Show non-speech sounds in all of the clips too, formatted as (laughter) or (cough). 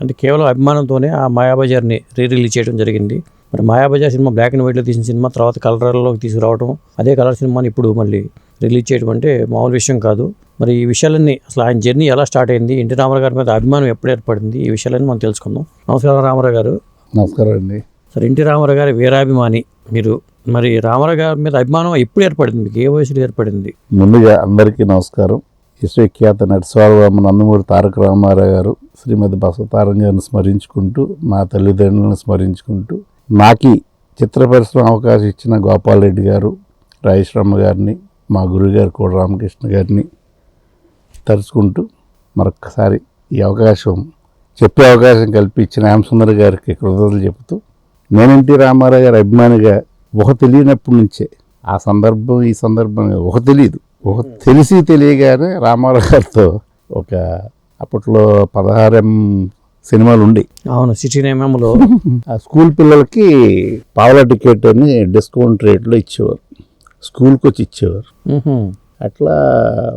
అంటే కేవలం అభిమానంతోనే ఆ మాయాబజార్ని రీ రిలీజ్ చేయడం జరిగింది. మరి మాయాబజార్ సినిమా బ్లాక్ అండ్ వైట్లో తీసిన సినిమా తర్వాత కలర్లోకి తీసుకురావడం అదే కలర్ సినిమాని ఇప్పుడు మళ్ళీ రిలీజ్ చేయడం అంటే మామూలు విషయం కాదు. మరి ఈ విషయాలన్నీ అసలు ఆయన జర్నీ ఎలా స్టార్ట్ అయింది ఎన్టీ రామారావు గారి మీద అభిమానం ఎప్పుడు ఏర్పడింది ఈ విషయాలన్నీ మనం తెలుసుకుందాం. నమస్కారం రామారావు గారు. నమస్కారం అండి. సరే ఎన్టీ రామారావు గారి వీరాభిమాని మీరు. మరి రామారావు గారి మీద అభిమానం ఎప్పుడు ఏర్పడింది మీకు ఏ వయసులో ఏర్పడింది? ముందుగా అందరికీ నమస్కారం. విశ్వఖ్యాత నటస్వామి నందమూరి తారక రామారావు గారు శ్రీమతి బసవతారం గారిని స్మరించుకుంటూ మా తల్లిదండ్రులను స్మరించుకుంటూ నాకి చిత్ర పరిశ్రమ అవకాశం ఇచ్చిన గోపాలరెడ్డి గారు రాయశ్రమ గారిని మా గురుగారు కూడా రామకృష్ణ గారిని తలుచుకుంటూ మరొక్కసారి ఈ అవకాశం చెప్పే అవకాశం కల్పించిన హేమసుందర్ గారికి కృతజ్ఞతలు చెబుతూ నేను ఎన్టీ రామారావు గారి అభిమానిగా ఊహ తెలియనప్పటి నుంచే ఆ సందర్భం ఈ సందర్భం ఊహ తెలియదు. ఊహ తెలిసి తెలియగానే రామారావు గారితో ఒక అప్పట్లో పదహారం సినిమాలు ఉండి అవును సిటీ ఎంఎంలో ఆ స్కూల్ పిల్లలకి పావుల టికెట్ అని డిస్కౌంట్ రేట్లో ఇచ్చేవారు. స్కూల్కి వచ్చి ఇచ్చేవారు. అట్లా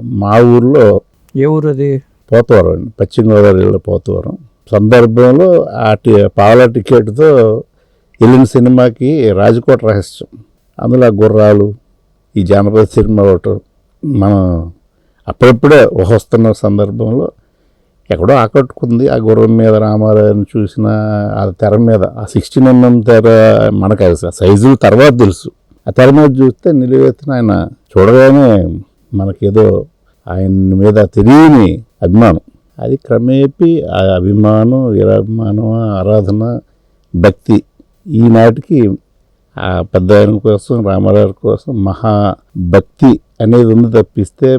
మా ఊర్లో ఏ ఊరు అది? పోతవరం అండి. పశ్చిమ గోదావరి జిల్లా పోతవరం. సందర్భంలో ఆ టి పావుల టికెట్తో వెళ్ళిన సినిమాకి రాజకోట రహస్యం. అందులో గుర్రాలు ఈ జానపద సినిమా ఒకటి మనం అప్పుడప్పుడే వస్తున్న సందర్భంలో ఎక్కడో ఆకట్టుకుంది ఆ గుర్రం మీద రామారావుని చూసిన ఆ తెర మీద. ఆ సిక్స్టీన్ ఎంఎం తెర మనకు ఆ సైజులు తర్వాత తెలుసు. ఆ తెర మీద చూస్తే నిలువెత్తిన ఆయన చూడగానే మనకేదో ఆయన మీద తెలియని అభిమానం. అది క్రమేపీ ఆ అభిమానం వీరాభిమానం ఆరాధన భక్తి ఈనాటికి ఆ పెద్ద ఆయన కోసం రామారావు కోసం మహా భక్తి అనేది ఉంది తప్పిస్తే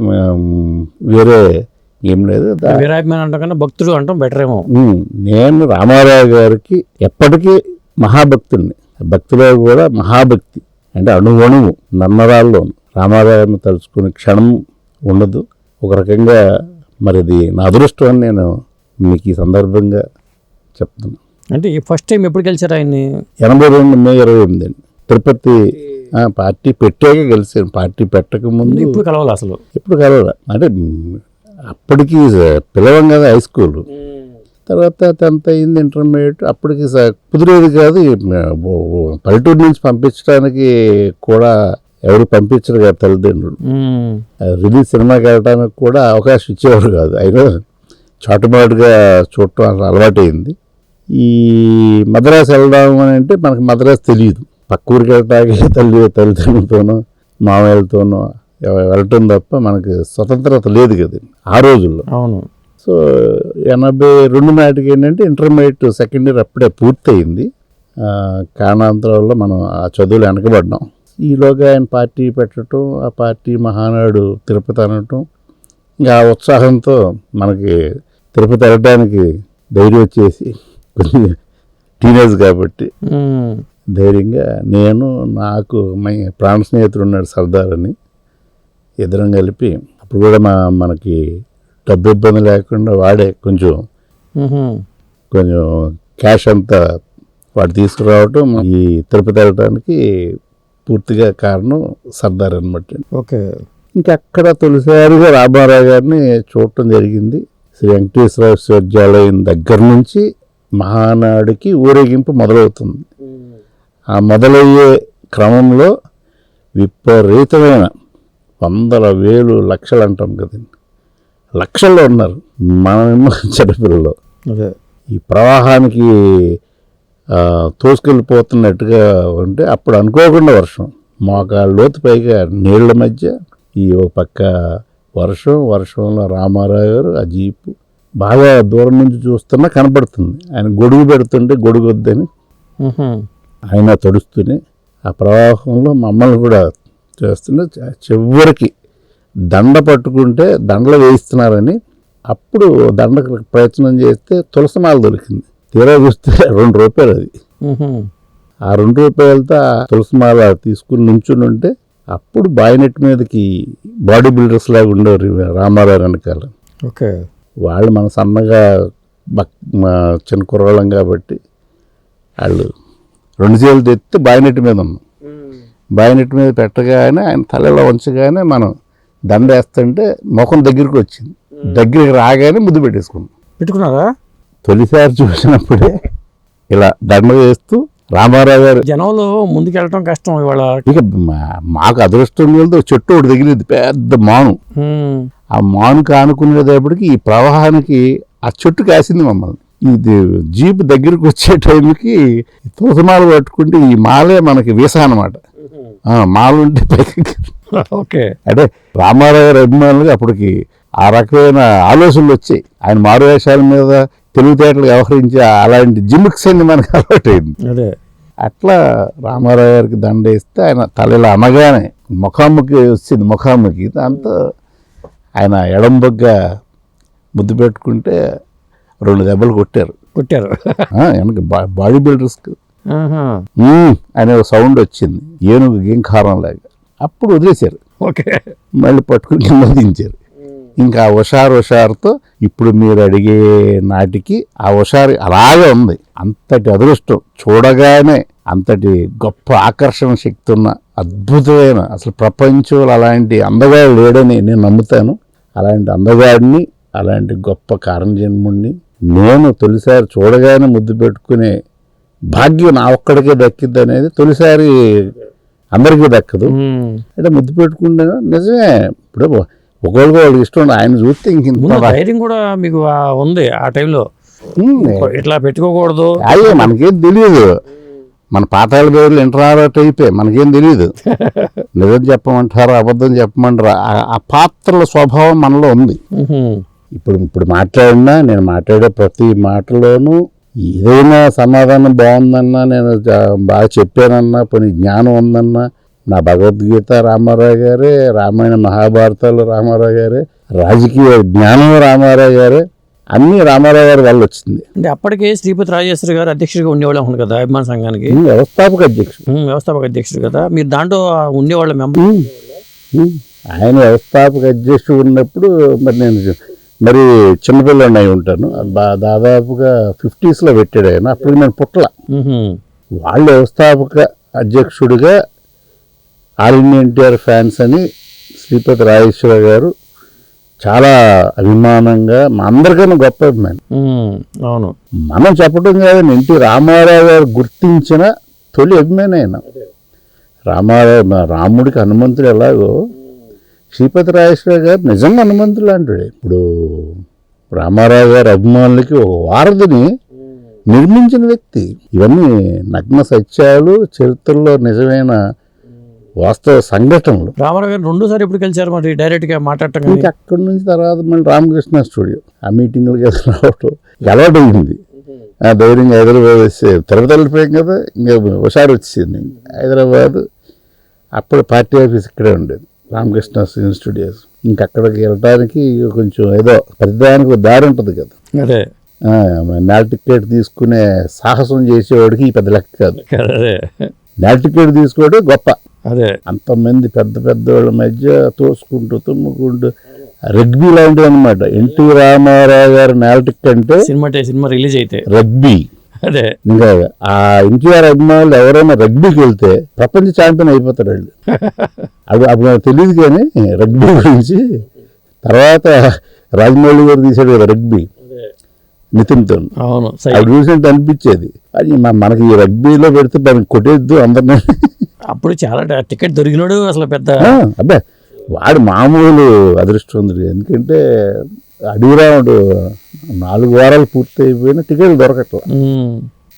వేరే ఏం లేదు. వీరాభిమాని అంటాం భక్తుడు అంటాం బెటర్ ఏమో నేను రామారావు గారికి ఎప్పటికీ మహాభక్తుడిని. భక్తిలో కూడా మహాభక్తి. అంటే అణువణువు నన్నరాల్లోను రామారావు గారిని తలుచుకునే క్షణం ఉండదు. ఒక రకంగా మరి ఇది నా అదృష్టం అని నేను మీకు ఈ సందర్భంగా చెప్తున్నాను. అంటే ఈ ఫస్ట్ టైం ఎప్పుడు గెలిచారు ఆయన్ని? ఎనభై రెండు మే ఇరవై ఎనిమిది అండి. తిరుపతి పార్టీ పెట్టాక గెలిచాను పార్టీ పెట్టక ముందు ఇప్పుడు కలవాలి అసలు. ఎప్పుడు కలవాల. అంటే అప్పటికి పిలవం కదా హై స్కూల్. తర్వాత టెన్త్ అయింది ఇంటర్మీడియట్. అప్పటికి స- కుదిరేది కాదు పల్లెటూరు నుంచి పంపించడానికి కూడా ఎవరు పంపించరు కదా తల్లిదండ్రులు. రిలీజ్ సినిమాకి వెళ్ళడానికి కూడా అవకాశం ఇచ్చేవారు కాదు. అయినా చాటుమాటుగా చూడటం అలవాటైంది. ఈ మద్రాసు వెళ్దాం అని అంటే మనకు మద్రాసు తెలియదు. పక్క ఊరికి వెళ్ళటానికి తల్లి తల్లిదండ్రులతోనో మామయ్యలతోనో వెళ్ళటం తప్ప మనకి స్వతంత్రత లేదు కదా ఆ రోజుల్లో. అవును. సో ఎనభై రెండు నాటికి ఏంటంటే ఇంటర్మీడియట్ సెకండ్ ఇయర్ అప్పుడే పూర్తయింది. ఆ, కారణాంతరాల్లో మనం ఆ చదువులు వెనకబడ్డాం. ఈలోగా ఆయన పార్టీ పెట్టడం ఆ పార్టీ మహానాడు తిరుపతి అనటం ఇంకా ఆ ఉత్సాహంతో మనకి తిరుపతి వెళ్ళడానికి ధైర్యం వచ్చేసి కొంచెం టీనేజ్ కాబట్టి. ధైర్యంగా నేను నాకు మా ప్రాణ స్నేహితుడు ఉన్నాడు సర్దార్ అని ఇద్దరం కలిపి అప్పుడు కూడా మా మనకి డబ్బు ఇబ్బంది లేకుండా వాడే కొంచెం. కొంచెం క్యాష్ అంతా వాడు తీసుకురావటం ఈ తిరుపతి వెళ్ళడానికి పూర్తిగా కారణం సర్దార్ అనమాట ఓకే. ఇంకా అక్కడ తొలిసారిగా రామారావు గారిని చూడటం జరిగింది. శ్రీ వెంకటేశ్వర విశ్వవిద్యాలయం దగ్గర నుంచి మహానాడుకి ఊరేగింపు మొదలవుతుంది. ఆ మొదలయ్యే క్రమంలో విపరీతమైన వందల వేలు లక్షలు అంటాం కదండి. లక్షల్లో ఉన్నారు మనమేమో (laughs) చిన్నపిల్లలు ఈ ప్రవాహానికి తోసుకెళ్ళిపోతున్నట్టుగా ఉంటే అప్పుడు అనుకోకుండా వర్షం. మోకాళ్ళ లోతు పైగా నీళ్ళ మధ్య ఈ ఒక పక్క వర్షం వర్షంలో రామారావు గారు ఆ జీపు బాగా దూరం నుంచి చూస్తున్నా కనపడుతుంది. ఆయన గొడుగు పెడుతుంటే గొడుగు వద్దని. ఆయన తడుస్తూనే ఆ ప్రవాహంలో మమ్మల్ని కూడా చేస్తుంటే చ- చివరికి దండ పట్టుకుంటే దండలు వేయిస్తున్నారని అప్పుడు దండకు ప్రయత్నం చేస్తే తులసిమాల దొరికింది. తీరా చూస్తే రెండు రూపాయలు అది. ఆ రెండు రూపాయలతో తులసిమాల తీసుకుని నుంచుని ఉంటే అప్పుడు బాయినెట్ మీదకి బాడీ బిల్డర్స్ లాగా ఉండేవారు రామారావు వెనకాల. ఓకే. వాళ్ళు మన సన్నగా బక్ చిన్న కుర్రాళ్ళం కాబట్టి వాళ్ళు రెండు చేతులు తెత్తి బాయినెట్ మీద ఉన్నాం. బాయినెట్ మీద పెట్టగానే ఆయన తలలో ఉంచగానే మనం దండ వేస్తుంటే ముఖం దగ్గరికి వచ్చింది. దగ్గరికి రాగానే ముద్దు పెట్టేసుకున్నాం. పెట్టుకున్నారా? తొలిసారి చూసినప్పుడే ఇలా దండ వేస్తూ రామారావు గారు జనంలో ముందుకెళ్ళటం కష్టం ఇవాళ. ఇక మా- మాకు అదృష్టం వెళ్తే చెట్టు ఒకటి తగిలింది పెద్ద మాను. ఆ మాను కానుకునేటప్పటికి ఈ ప్రవాహానికి ఆ చెట్టు కాసింది మమ్మల్ని. ఇది జీప్ దగ్గరికి వచ్చే టైంకి తులసిమాల పట్టుకుంటే ఈ మాలే మనకి వీసా అనమాట మాల ఉంటే పైకి. ఓకే. అంటే రామారావు గారి అభిమానులుగా అప్పటికి ఆ రకమైన ఆలోచనలు వచ్చాయి. ఆయన మారువేషాల మీద తెలివితేటలు వ్యవహరించి అలాంటి జిమ్మిక్స్ అన్ని మనకు అలవాటైంది. అదే. అట్లా రామారావు గారికి దండ వేస్తే ఆయన తలలా అనగానే ముఖాముఖి వచ్చింది. ముఖాముఖి దాంతో ఆయన ఎడంబొగ్గ ముద్దు పెట్టుకుంటే రెండు దెబ్బలు కొట్టారు. కొట్టారు. వెనక బాడీ బిల్డర్స్కి అనే ఒక సౌండ్ వచ్చింది. ఏనుగు గీంకారం లాగా అప్పుడు వదిలేశారు. ఓకే. మళ్ళీ పట్టుకుని కింద దించారు ఇంకా హుషారు హుషారుతో ఇప్పుడు మీరు అడిగే నాటికి ఆ హుషారు అలాగే ఉంది. అంతటి అదృష్టం చూడగానే అంతటి గొప్ప ఆకర్షణ శక్తి ఉన్న అద్భుతమైన అసలు ప్రపంచంలో అలాంటి అందగాడు లేడని నేను నమ్ముతాను. అలాంటి అందగాడిని అలాంటి గొప్ప కారణజన్ముడిని నేను తొలిసారి చూడగానే ముద్దు పెట్టుకునే భాగ్యం నా ఒక్కడికే దక్కిద్ది అనేది తొలిసారి అందరికీ దక్కదు. అంటే ముద్దు పెట్టుకుంటే నిజమే. ఇప్పుడు ఒకరికి వాళ్ళకి ఇష్టం ఉండదు. ఆయన చూస్తే ఇంక ధైర్యం కూడా మీకు ఉంది ఆ టైంలో. ఇట్లా పెట్టుకోకూడదు. అయ్యే మనకేం తెలియదు. మన పాతాళ పేర్లు ఇంటర్నాట్ అయిపోయి మనకేం తెలియదు. (laughs) నిజం చెప్పమంటారా అబద్ధం చెప్పమంటారా ఆ- పాత్రల స్వభావం మనలో ఉంది. ఇప్పుడు ఇప్పుడు మాట్లాడినా నేను మాట్లాడే ప్రతి మాటలోనూ ఏదైనా సమాధానం బాగుందన్నా నేను బాగా చెప్పానన్నా పోనీ జ్ఞానం ఉందన్నా నా భగవద్గీత రామారావు గారే రామాయణ మహాభారతాలు రామారావు గారే రాజకీయ జ్ఞానం రామారావు గారే అన్నీ రామారావు గారి వల్ల వచ్చింది. అంటే అప్పటికే శ్రీపతి రాజేశ్వరి గారు అధ్యక్షుడిగా ఉండేవాళ్ళు అవును కదా అభిమాన సంఘానికి. వ్యవస్థాపక అధ్యక్షుడు. వ్యవస్థాపక అధ్యక్షుడు కదా. మీరు దాంట్లో ఉండేవాళ్ళ మెంబర్. ఆయన వ్యవస్థాపక అధ్యక్షుడు ఉన్నప్పుడు మరి నేను మరి చిన్నపిల్లని అయి ఉంటాను. దాదాపుగా ఫిఫ్టీస్లో పెట్టాడు ఆయన. అప్పుడు నేను పుట్టల. వాళ్ళ వ్యవస్థాపక అధ్యక్షుడిగా ఆల్ ఇండియా ఎన్టీఆర్ ఫ్యాన్స్ అని శ్రీపతి రాజేశ్వర గారు చాలా అభిమానంగా మా అందరికన్నా గొప్ప అభిమాని. అవును. మనం చెప్పడం కాదని ఎన్టీ రామారావు గారు గుర్తించిన తొలి అభిమాని ఆయన. రామారావు రాముడికి హనుమంతుడు ఎలాగో శ్రీపతి రాజేశ్వర గారు నిజంగా హనుమంతుడు అంటాడు ఇప్పుడు రామారావు గారి అభిమానులకి ఒక వారధిని నిర్మించిన వ్యక్తి. ఇవన్నీ నగ్న సత్యాలు చరిత్రలో నిజమైన వాస్తవ సంఘటనలు. రామారావు గారు రెండోసారి ఎప్పుడు కలిసారు మరి? డైరెక్ట్గా మాట్లాడటం ఇంకా అక్కడి నుంచి తర్వాత మళ్ళీ రామకృష్ణ స్టూడియో. ఆ మీటింగ్లకి ఏదో రావటం. అలవాటు అయింది ఆ ధైర్యంగా హైదరాబాద్ వస్తే తిరుపతి వెళ్ళిపోయాం కదా. ఇంకా హుషారు వచ్చింది హైదరాబాద్ అప్పుడు పార్టీ ఆఫీస్ ఇక్కడే ఉండేది. రామకృష్ణ స్టూడియోస్. ఇంకా అక్కడికి వెళ్ళడానికి కొంచెం ఏదో ప్రతిదానికి దారి ఉంటుంది కదా. అదే. నెల టికెట్ తీసుకునే సాహసం చేసేవాడికి ఈ పెద్ద లెక్క కాదు. నెల టికెట్ తీసుకోవడం గొప్ప. అదే. అంతమంది పెద్ద పెద్ద వాళ్ళ మధ్య తోసుకుంటూ తుమ్ముకుంటూ రగ్బీ లాంటివి అనమాట ఎన్టీ రామారావు గారి నేలటిక్ అంటే సినిమా సినిమా రిలీజ్ అయితే. రగ్బీ అదే. ఇంకా ఆ ఎన్టీఆర్ అభిమానులు ఎవరైనా రగ్బీకి వెళ్తే ప్రపంచ ఛాంపియన్ అయిపోతారు వాళ్ళు. అది అప్పుడు నాకు తెలియదు కానీ రగ్బీ గురించి. తర్వాత రాజమౌళి గారు తీశాడు కదా రగ్బీ. నితిన్తో అవును అవి చూసినట్టు అనిపించేది. అది మనకి ఈ రగ్బీలో పెడితే మనకి కొట్టేద్దు అందరినీ. అప్పుడు చాలా టికెట్ దొరికినాడు అసలు పెద్ద ఆ, అబ్బే వాడు మామూలు అదృష్టవంతుడు. ఎందుకంటే అడిగిరాముడు నాలుగు వారాలు పూర్తి అయిపోయిన టికెట్లు దొరకట్ల.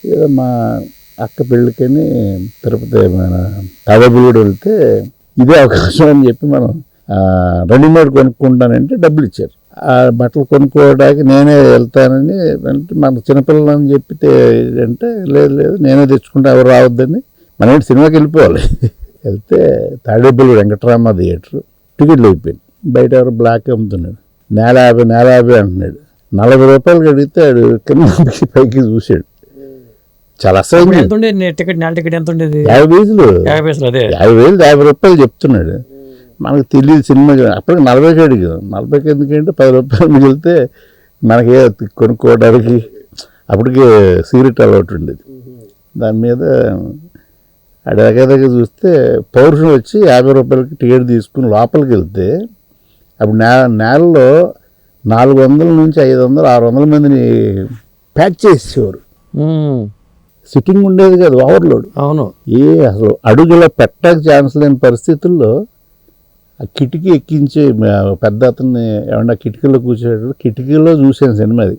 ఏదో మా అక్క పెళ్ళికని తిరుపతి మన తాడేపల్లిగూడ వెళ్తే ఇదే అవకాశం అని చెప్పి మనం రెడీమేడ్ కొనుక్కుంటానంటే డబ్బులు ఇచ్చారు. ఆ బట్టలు కొనుక్కోవడానికి నేనే వెళ్తానని అంటే మన చిన్నపిల్లలని చెప్పితే అంటే లేదు లేదు నేనే తెచ్చుకుంటే ఎవరు రావద్దని మనం ఏంటి సినిమాకి వెళ్ళిపోవాలి. (laughs) వెళ్తే తాడేపల్లి వెంకటరామ థియేటర్. టికెట్లు అయిపోయింది బయట ఎవరు బ్లాక్ అమ్ముతున్నాడు. నేల యాభై నేల యాభై అంటున్నాడు. నలభై రూపాయలు అడిగితే ఆడు కిందకి పైకి చూశాడు. చాలా నే- టికెట్ నెల టికెట్ ఎంత ఉండేది? యాభై వేలు. యాభై పైసలు అదే. యాభై వేలు యాభై రూపాయలు చెప్తున్నాడు. మనకు తెలియదు సినిమా అప్పటికి నలభైకి అడిగాం. నలభైకి ఎందుకంటే? పది రూపాయలు మిగిలితే మనకి కొనుక్కోవడానికి? అప్పటికే సిగరెట్ అలవాటు ఉండేది. దాని మీద అడగదగ చూస్తే పౌరుషం వచ్చి యాభై రూపాయలకి టికెట్ తీసుకుని లోపలికి వెళ్తే అప్పుడు నే నేలలో నాలుగు వందల నుంచి ఐదు వందలు ఆరు వందల మందిని ప్యాచ్ చేసేవారు సిట్టింగ్ ఉండేది కాదు ఓవర్లోడ్. అవును. ఏ అసలు అడుగులో పెట్టడానికి ఛాన్స్ లేని పరిస్థితుల్లో ఆ కిటికీ ఎక్కించి పెద్ద అతన్ని ఏమన్నా కిటికీలో కూర్చోబెట్టాడు కిటికీలో చూసాను సినిమా అది.